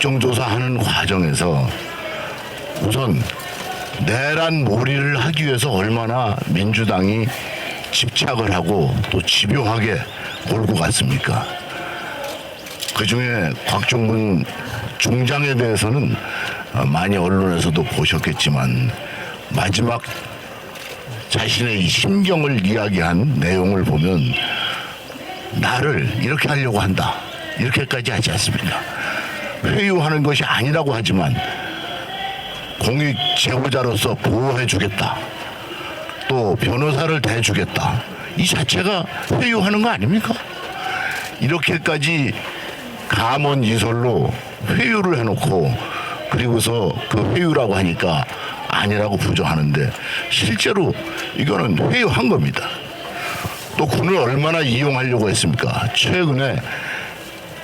국정조사하는 과정에서 우선 내란 몰이를 하기 위해서 얼마나 민주당이 집착을 하고 또 집요하게 몰고 갔습니까? 그 중에 곽종근 중장에 대해서는 어, 많이 언론에서도 보셨겠지만 마지막 자신의 이 심경을 이야기한 내용을 보면 나를 이렇게 하려고 한다. 이렇게까지 하지 않습니까? 회유하는 것이 아니라고 하지만 공익 제보자로서 보호해 주겠다. 또 변호사를 대주겠다. 이 자체가 회유하는 거 아닙니까? 이렇게까지 감언 이설로 회유를 해놓고 그리고서 그 회유라고 하니까 아니라고 부정하는데 실제로 이거는 회유한 겁니다. 또 군을 얼마나 이용하려고 했습니까? 최근에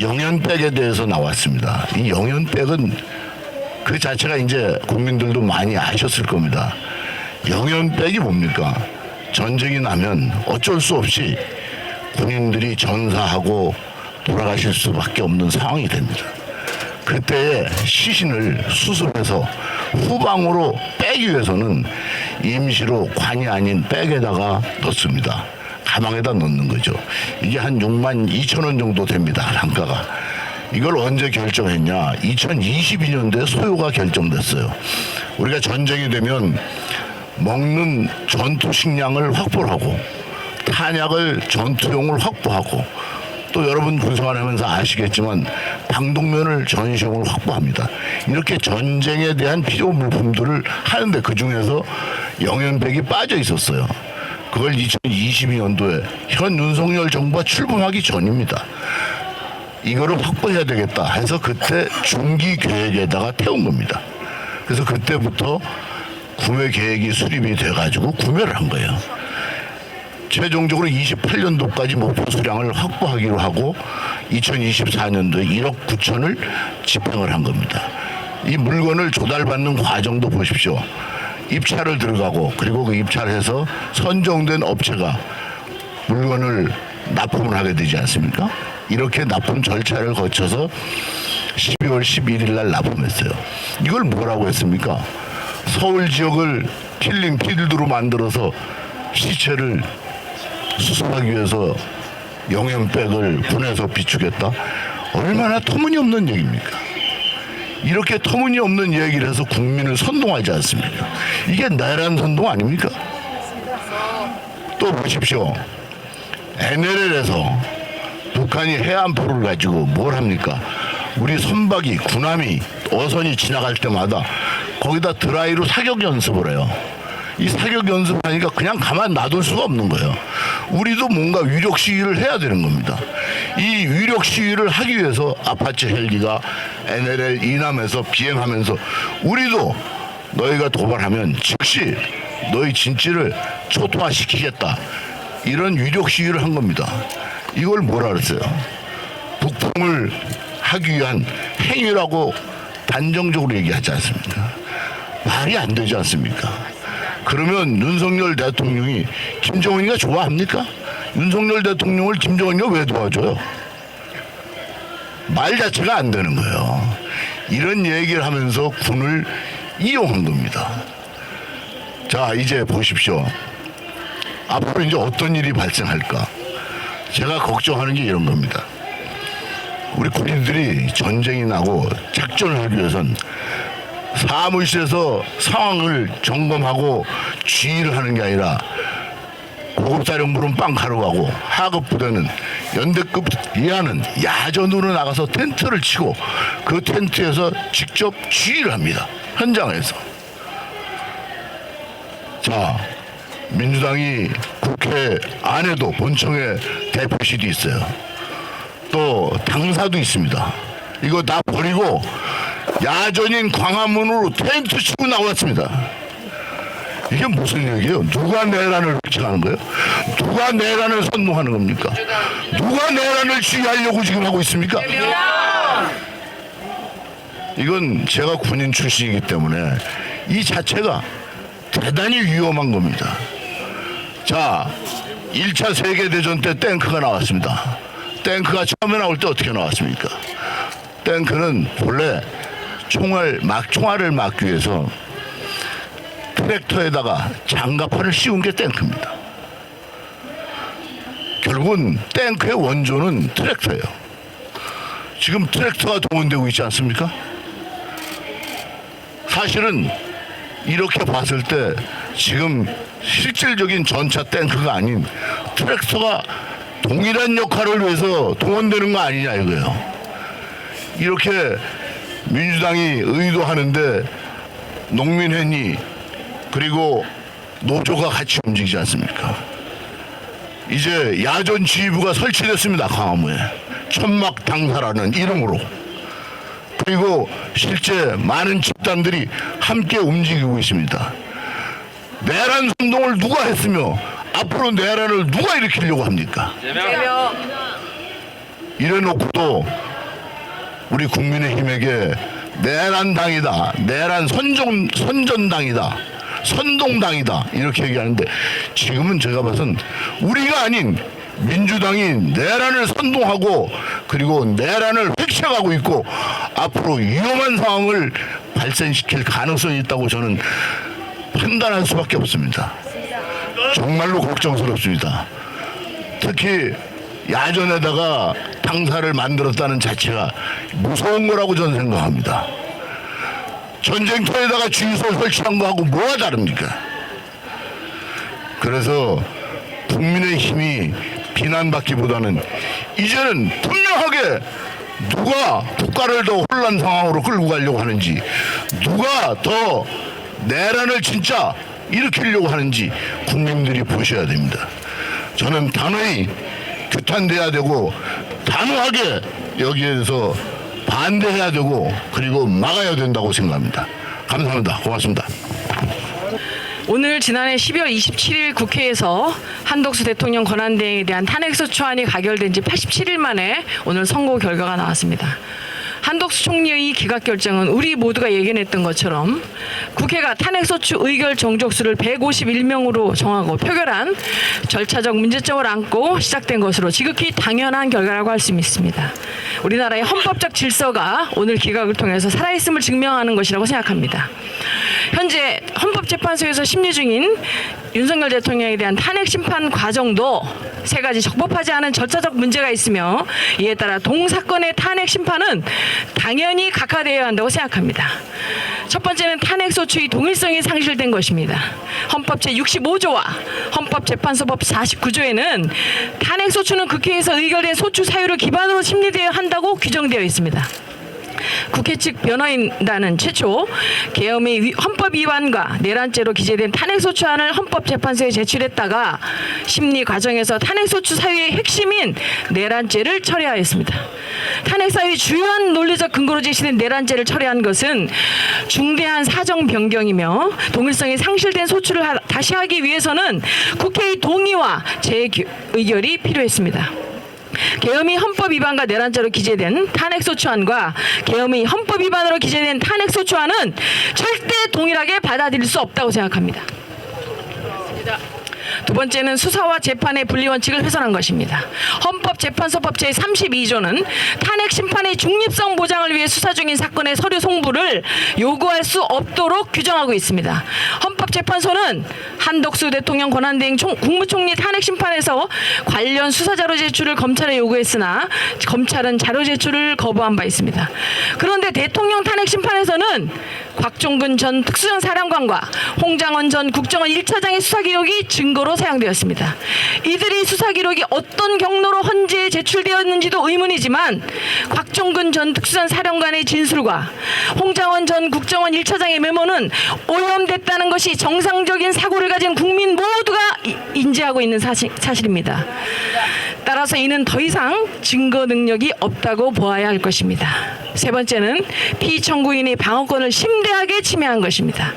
영연백에 대해서 나왔습니다. 이 영연백은 그 자체가 이제 국민들도 많이 아셨을 겁니다. 영연백이 뭡니까? 전쟁이 나면 어쩔 수 없이 군인들이 전사하고 돌아가실 수밖에 없는 상황이 됩니다. 그때의 시신을 수습해서 후방으로 빼기 위해서는 임시로 관이 아닌 백에다가 넣습니다. 가방에다 넣는 거죠. 이게 한 6만 2천 원 정도 됩니다. 단가가. 이걸 언제 결정했냐? 2022년도에 소요가 결정됐어요. 우리가 전쟁이 되면 먹는 전투 식량을 확보하고 탄약을 전투용을 확보하고 또 여러분 군생활하면서 아시겠지만 방독면을 전시용으로 확보합니다. 이렇게 전쟁에 대한 필요 물품들을 하는데 그 중에서 영연백이 빠져 있었어요. 그걸 2022년도에 현 윤석열 정부가 출범하기 전입니다. 이거를 확보해야 되겠다 해서 그때 중기 계획에다가 태운 겁니다. 그래서 그때부터 구매 계획이 수립이 돼가지고 구매를 한 거예요. 최종적으로 28년도까지 목표 수량을 확보하기로 하고 2024년도에 1억 9천을 집행을 한 겁니다. 이 물건을 조달받는 과정도 보십시오. 입찰을 들어가고 그리고 그 입찰해서 선정된 업체가 물건을 납품을 하게 되지 않습니까? 이렇게 납품 절차를 거쳐서 12월 11일 날 납품했어요. 이걸 뭐라고 했습니까? 서울 지역을 킬링 필드로 만들어서 시체를 수습하기 위해서 영양백을 군에서 비추겠다? 얼마나 터무니없는 얘기입니까? 이렇게 터무니없는 얘기를 해서 국민을 선동하지 않습니까? 이게 내란 선동 아닙니까? 또 보십시오. NLL에서 북한이 해안포를 가지고 뭘 합니까? 우리 선박이 군함이 어선이 지나갈 때마다 거기다 드라이로 사격 연습을 해요. 이 사격 연습하니까 그냥 가만 놔둘 수가 없는 거예요. 우리도 뭔가 위력 시위를 해야 되는 겁니다. 이 위력 시위를 하기 위해서 아파치 헬기가 NLL 이남에서 비행하면서 우리도 너희가 도발하면 즉시 너희 진지를 초토화시키겠다. 이런 위력 시위를 한 겁니다. 이걸 뭐라 그랬어요? 북풍을 하기 위한 행위라고 단정적으로 얘기하지 않습니까? 말이 안 되지 않습니까? 그러면 윤석열 대통령이 김정은이가 좋아합니까? 윤석열 대통령을 김정은이가 왜 도와줘요? 말 자체가 안 되는 거예요. 이런 얘기를 하면서 군을 이용한 겁니다. 자, 이제 보십시오. 앞으로 이제 어떤 일이 발생할까? 제가 걱정하는 게 이런 겁니다. 우리 군인들이 전쟁이 나고 작전을 하기 위해선 사무실에서 상황을 점검하고 지휘를 하는 게 아니라 고급사령부는 빵 가져가고 하급 부대는 연대급 이하는 야전으로 나가서 텐트를 치고 그 텐트에서 직접 지휘를 합니다. 현장에서. 자, 민주당이 국회 안에도 본청에 대표실이 있어요. 또 당사도 있습니다. 이거 다 버리고 야전인 광화문으로 텐트 치고 나왔습니다. 이게 무슨 얘기예요? 누가 내란을 획책하는 거예요? 누가 내란을 선동하는 겁니까? 누가 내란을 지휘하려고 지금 하고 있습니까? 이건 제가 군인 출신이기 때문에 이 자체가 대단히 위험한 겁니다. 자, 1차 세계대전 때 탱크가 나왔습니다. 탱크가 처음에 나올 때 어떻게 나왔습니까? 탱크는 본래 총알 막 총알을 막기 위해서 트랙터에다가 장갑판을 씌운 게 탱크입니다. 결국은 탱크의 원조는 트랙터예요. 지금 트랙터가 동원되고 있지 않습니까? 사실은 이렇게 봤을 때 지금 실질적인 전차 탱크가 아닌 트랙터가 동일한 역할을 위해서 동원되는 거 아니냐 이거예요. 이렇게 민주당이 의도하는데 농민회니 그리고 노조가 같이 움직이지 않습니까? 이제 야전 지휘부가 설치됐습니다 광화문에 천막 당사라는 이름으로 그리고 실제 많은 집단들이 함께 움직이고 있습니다. 내란 선동을 누가 했으며 앞으로 내란을 누가 일으키려고 합니까? 이래놓고도 우리 국민의힘에게 내란 당이다, 내란 선종 선전당이다, 선동당이다 이렇게 얘기하는데 지금은 제가 봐선 우리가 아닌 민주당이 내란을 선동하고 그리고 내란을 획책하고 있고 앞으로 위험한 상황을 발생시킬 가능성이 있다고 저는 판단할 수밖에 없습니다. 정말로 걱정스럽습니다. 특히 야전에다가 당사를 만들었다는 자체가 무서운 거라고 저는 생각합니다. 전쟁터에다가 주유소 설치한 거하고 뭐가 다릅니까? 그래서 국민의 힘이 비난받기보다는 이제는 분명하게 누가 국가를 더 혼란 상황으로 끌고 가려고 하는지 누가 더 내란을 진짜 일으키려고 하는지 국민들이 보셔야 됩니다. 저는 단호히 규탄돼야 되고 단호하게 여기에서 반대해야 되고 그리고 막아야 된다고 생각합니다. 감사합니다. 고맙습니다. 오늘 지난해 12월 27일 국회에서 한덕수 대통령 권한대행에 대한 탄핵소추안이 가결된 지 87일 만에 오늘 선고 결과가 나왔습니다. 한덕수 총리의 이 기각 결정은 우리 모두가 예견했던 것처럼 국회가 탄핵소추 의결 정족수를 151명으로 정하고 표결한 절차적 문제점을 안고 시작된 것으로 지극히 당연한 결과라고 할 수 있습니다. 우리나라의 헌법적 질서가 오늘 기각을 통해서 살아있음을 증명하는 것이라고 생각합니다. 현재 헌법재판소에서 심리 중인 윤석열 대통령에 대한 탄핵 심판 과정도 세 가지 적법하지 않은 절차적 문제가 있으며 이에 따라 동 사건의 탄핵 심판은 당연히 각하되어야 한다고 생각합니다. 첫 번째는 탄핵 소추의 동일성이 상실된 것입니다. 헌법 제 65조와 헌법재판소법 49조에는 탄핵 소추는 국회에서 의결된 소추 사유를 기반으로 심리되어야 한다고 규정되어 있습니다. 국회 측 변호인단은 최초 계엄의 위- 헌법 위반과 내란죄로 기재된 탄핵소추안을 헌법재판소에 제출했다가 심리 과정에서 탄핵소추 사유의 핵심인 내란죄를 철회하였습니다. 탄핵사유의 주요한 논리적 근거로 제시된 내란죄를 철회한 것은 중대한 사정 변경이며 동일성이 상실된 소추를 하- 다시 하기 위해서는 국회의 동의와 재의결이 필요했습니다. 계엄이 헌법 위반과 내란죄로 기재된 탄핵소추안과 계엄이 헌법 위반으로 기재된 탄핵소추안은 절대 동일하게 받아들일 수 없다고 생각합니다. 두 번째는 수사와 재판의 분리 원칙을 훼손한 것입니다. 헌법재판소법 제32조는 탄핵 심판의 중립성 보장을 위해 수사 중인 사건의 서류 송부를 요구할 수 없도록 규정하고 있습니다. 헌 법재판소는 한덕수 대통령 권한대행 총- 국무총리 탄핵 심판에서 관련 수사 자료 제출을 검찰에 요구했으나 검찰은 자료 제출을 거부한 바 있습니다. 그런데 대통령 탄핵 심판에서는 곽종근 전 특수형 사령관과 홍장원 전 국정원 1차장의 수사 기록이 증거로 사용되었습니다. 이들이 수사 기록이 어떤 경로로 헌재에 제출되었는지도 의문이지만 곽종근 전 특수형 사령관의 진술과 홍장원 전 국정원 1차장의 메모는 오염됐다는 것이 정상적인 사고를 가진 국민 모두가 이- 인지하고 있는 사실, 사실입니다. 따라서 이는 더 이상 증거 능력이 없다고 보아야 할 것입니다. 세 번째는 피청구인의 방어권을 심대하게 침해한 것입니다.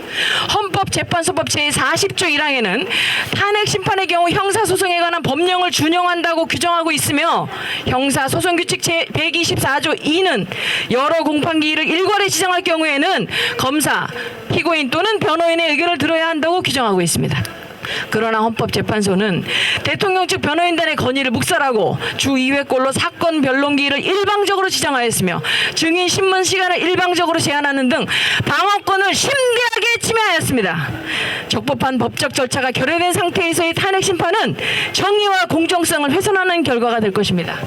헌법재판소법 제40조 1항에는 탄핵 심판의 경우 형사소송에 관한 법령을 준용한다고 규정하고 있으며 형사소송규칙 제124조 2는 여러 공판기일을 일괄에 지정할 경우에는 검사, 피고인 또는 변호인의 의견을 들어야 한다고 규정하고 있습니다. 그러나 헌법재판소는 대통령 측 변호인단의 건의를 묵살하고 주 2회꼴로 사건 변론기일을 일방적으로 지정하였으며 증인 신문 시간을 일방적으로 제한하는 등 방어권을 심대하게 침해하였습니다. 적법한 법적 절차가 결여된 상태에서의 탄핵 심판은 정의와 공정성을 훼손하는 결과가 될 것입니다.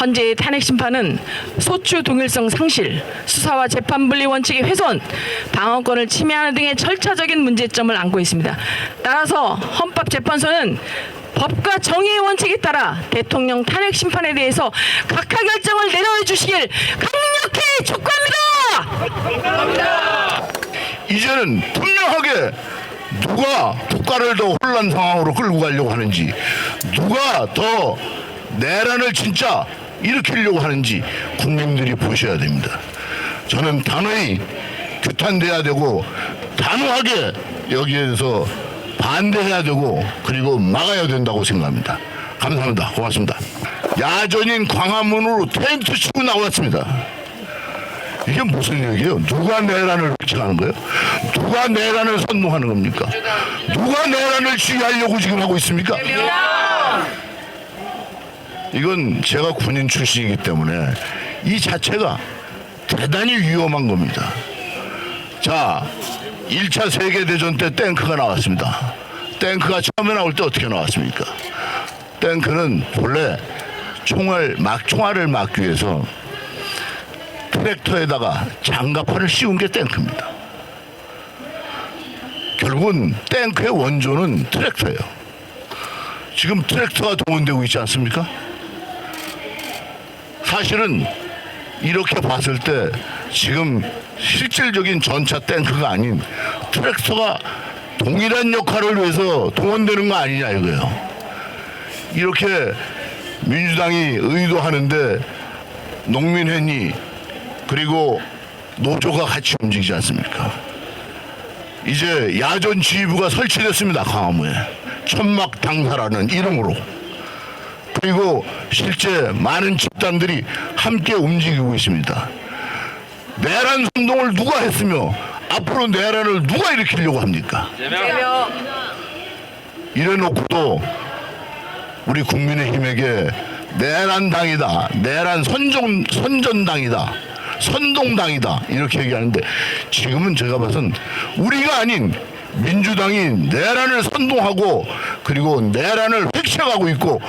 헌재의 탄핵 심판은 소추 동일성 상실, 수사와 재판 분리 원칙의 훼손, 방어권을 침해하는 등의 절차적인 문제점을 안고 있습니다. 따라서 헌법재판소는 법과 정의의 원칙에 따라 대통령 탄핵 심판에 대해서 각하 결정을 내려해 주시길 강력히 촉구합니다. 이제는 분명하게 누가 국가를 더 혼란 상황으로 끌고 가려고 하는지 누가 더 내란을 진짜 일으키려고 하는지 국민들이 보셔야 됩니다. 저는 단호히 규탄돼야 되고 단호하게 여기에 대해서 반대해야 되고 그리고 막아야 된다고 생각합니다. 감사합니다. 고맙습니다. 야전인 광화문으로 텐트 치고 나왔습니다. 이게 무슨 얘기예요? 누가 내란을 획책하는 거예요? 누가 내란을 선동하는 겁니까? 누가 내란을 지휘하려고 지금 하고 있습니까? 이건 제가 군인 출신이기 때문에 이 자체가 대단히 위험한 겁니다. 자, 1차 세계대전 때 탱크가 나왔습니다. 탱크가 처음에 나올 때 어떻게 나왔습니까? 탱크는 본래 총을 막 총알을 막기 위해서 트랙터에다가 장갑판을 씌운 게 탱크입니다. 결국은 탱크의 원조는 트랙터예요. 지금 트랙터가 동원되고 있지 않습니까? 사실은 이렇게 봤을 때 지금 실질적인 전차 탱크가 아닌 트랙터가 동일한 역할을 위해서 동원되는 거 아니냐 이거예요. 이렇게 민주당이 의도하는데 농민회니 그리고 노조가 같이 움직이지 않습니까? 이제 야전 지휘부가 설치됐습니다. 광화문에 천막 당사라는 이름으로 그리고 실제 많은 집단들이 함께 움직이고 있습니다. 내란 선동을 누가 했으며 앞으로 내란을 누가 일으키려고 합니까? 이래놓고도 우리 국민의힘에게 내란당이다, 내란 선정, 선전당이다, 선동당이다 이렇게 얘기하는데 지금은 제가 봐선 우리가 아닌 민주당이 내란을 선동하고 그리고 내란을 획책하고 있고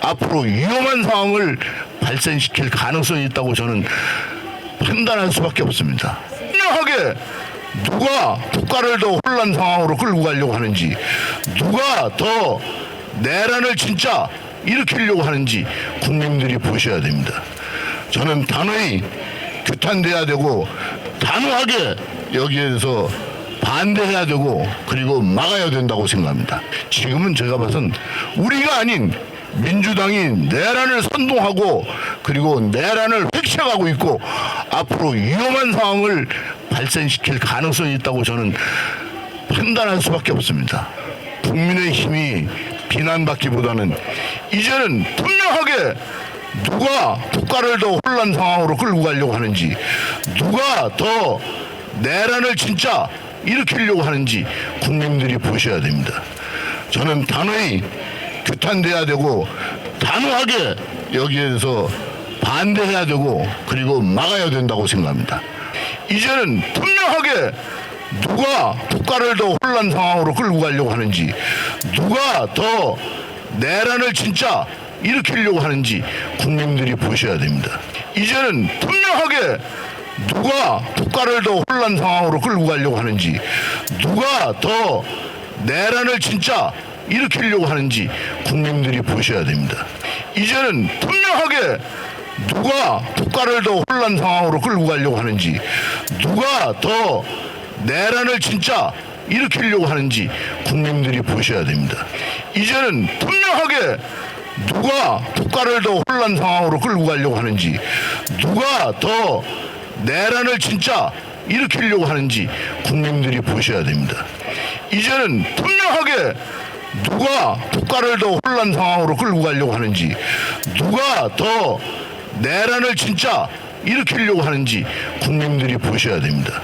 앞으로 위험한 상황을 발생시킬 가능성이 있다고 저는 판단할 수밖에 없습니다. 분명하게 누가 국가를 더 혼란 상황으로 끌고 가려고 하는지 누가 더 내란을 진짜 일으키려고 하는지 국민들이 보셔야 됩니다. 저는 단호히 규탄돼야 되고 단호하게 여기에 대해서 반대해야 되고 그리고 막아야 된다고 생각합니다. 지금은 제가 봐선 우리가 아닌 민주당이 내란을 선동하고 그리고 내란을 획책하고 있고 앞으로 위험한 상황을 발생시킬 가능성이 있다고 저는 판단할 수밖에 없습니다. 국민의 힘이 비난받기보다는 이제는 분명하게 누가 국가를 더 혼란 상황으로 끌고 가려고 하는지 누가 더 내란을 진짜 일으키려고 하는지 국민들이 보셔야 됩니다. 저는 단호히 규탄돼야 되고 단호하게 여기에 대해서 반대해야 되고 그리고 막아야 된다고 생각합니다. 이제는 분명하게 누가 국가를 더 혼란 상황으로 끌고 가려고 하는지 누가 더 내란을 진짜 일으키려고 하는지 국민들이 보셔야 됩니다. 이제는 분명하게 누가 국가를 더 혼란 상황으로 끌고 가려고 하는지 누가 더 내란을 진짜 일으키려고 하는지 국민들이 보셔야 됩니다. 이제는 분명하게 누가 국가를 더 혼란 상황으로 끌고 가려고 하는지 누가 더 내란을 진짜 일으키려고 하는지 국민들이 보셔야 됩니다. 이제는 분명하게 누가 국가를 더 혼란 상황으로 끌고 가려고 하는지 누가 더 내란을 진짜 일으키려고 하는지 국민들이 보셔야 됩니다. 이제는 분명하게 누가 국가를 더 혼란 상황으로 끌고 가려고 하는지 누가 더 내란을 진짜 일으키려고 하는지 국민들이 보셔야 됩니다.